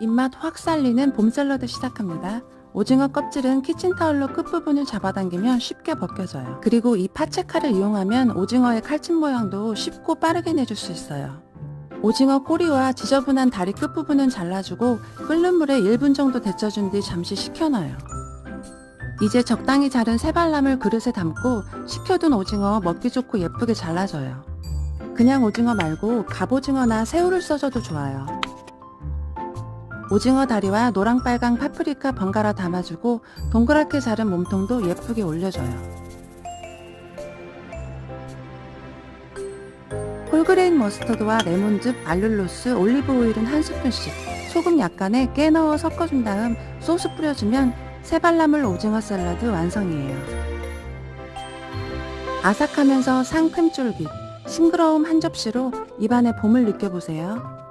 입맛 확 살리는 봄 샐러드 시작합니다. 오징어 껍질은 키친타올로 끝부분을 잡아당기면 쉽게 벗겨져요. 그리고 이 파체칼을 이용하면 오징어의 칼집 모양도 쉽고 빠르게 내줄 수 있어요. 오징어 꼬리와 지저분한 다리 끝부분은 잘라주고 끓는 물에 1분 정도 데쳐준 뒤 잠시 식혀놔요. 이제 적당히 자른 세발람을 그릇에 담고 식혀둔 오징어 먹기 좋고 예쁘게 잘라줘요. 그냥 오징어 말고 갑오징어나 새우를 써줘도 좋아요. 오징어 다리와 노랑빨강 파프리카 번갈아 담아주고 동그랗게 자른 몸통도 예쁘게 올려줘요. 홀그레인 머스터드와 레몬즙, 알룰로스, 올리브 오일은 한 스푼씩, 소금 약간에 깨 넣어 섞어준 다음 소스 뿌려주면 새발나물 오징어 샐러드 완성이에요. 아삭하면서 상큼 쫄깃, 싱그러움 한 접시로 입안에 봄을 느껴보세요.